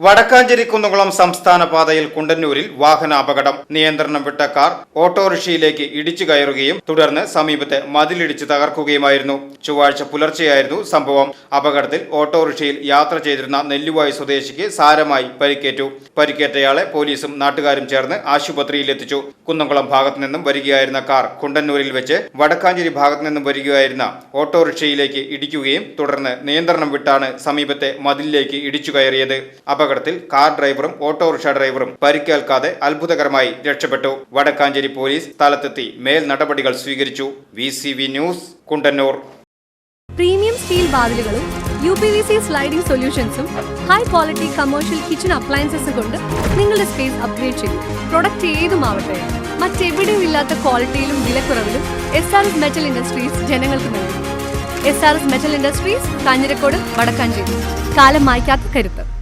വടക്കാഞ്ചേരി കുന്നുകുളം സംസ്ഥാന പാതയിൽ കുണ്ടന്നൂരിൽ വാഹന അപകടം നിയന്ത്രണം വിട്ട കാർ ഓട്ടോറിക്ഷയിലേക്ക് ഇടിച്ചു കയറുകയും തുടർന്ന് സമീപത്തെ മതിലിടിച്ച് തകർക്കുകയുമായിരുന്നു. ചൊവ്വാഴ്ച പുലർച്ചെയായിരുന്നു സംഭവം. അപകടത്തിൽ ഓട്ടോറിക്ഷയിൽ യാത്ര ചെയ്തിരുന്ന നെല്ലുവായി സ്വദേശിക്ക് സാരമായി പരിക്കേറ്റു. പരിക്കേറ്റയാളെ പോലീസും നാട്ടുകാരും ചേർന്ന് ആശുപത്രിയിൽ എത്തിച്ചു. കുന്നംകുളം ഭാഗത്തു നിന്നും വരികയായിരുന്ന കാർ കുണ്ടന്നൂരിൽ വെച്ച് വടക്കാഞ്ചേരി ഭാഗത്തു നിന്നും വരികയായിരുന്ന ഓട്ടോറിക്ഷയിലേക്ക് ഇടിക്കുകയും തുടർന്ന് നിയന്ത്രണം വിട്ടാണ് സമീപത്തെ മതിലിലേക്ക് ഇടിച്ചു കയറിയത്. അപകടത്തിൽ കാർ ഡ്രൈവറും ഓട്ടോറിക്ഷ ഡ്രൈവറും പരിക്കേൽക്കാതെ അത്ഭുതകരമായി രക്ഷപ്പെട്ടു. വടക്കാഞ്ചേരി പോലീസ് സ്ഥലത്തെത്തി മേൽ നടപടികൾ സ്വീകരിച്ചു. V news Kundannoor. Premium steel വാതിലുകളും U P V C sliding സൊല്യൂഷൻസും high quality commercial kitchen appliances കൊണ്ട് നിങ്ങളുടെ സ്പേസ് അപ്ഗ്രേഡ് ചെയ്യും പ്രൊഡക്റ്റ് ഏതുമാവട്ടെ മറ്റെവിടെയും ഇല്ലാത്ത ക്വാളിറ്റിയിലും വിലക്കുറവിലും S R S metal industries ജനങ്ങൾക്ക് നൽകും S R S metal industries Kanjirakode Vadakkanchery. കാലം മായ്ക്കാത്ത കരുത്ത്.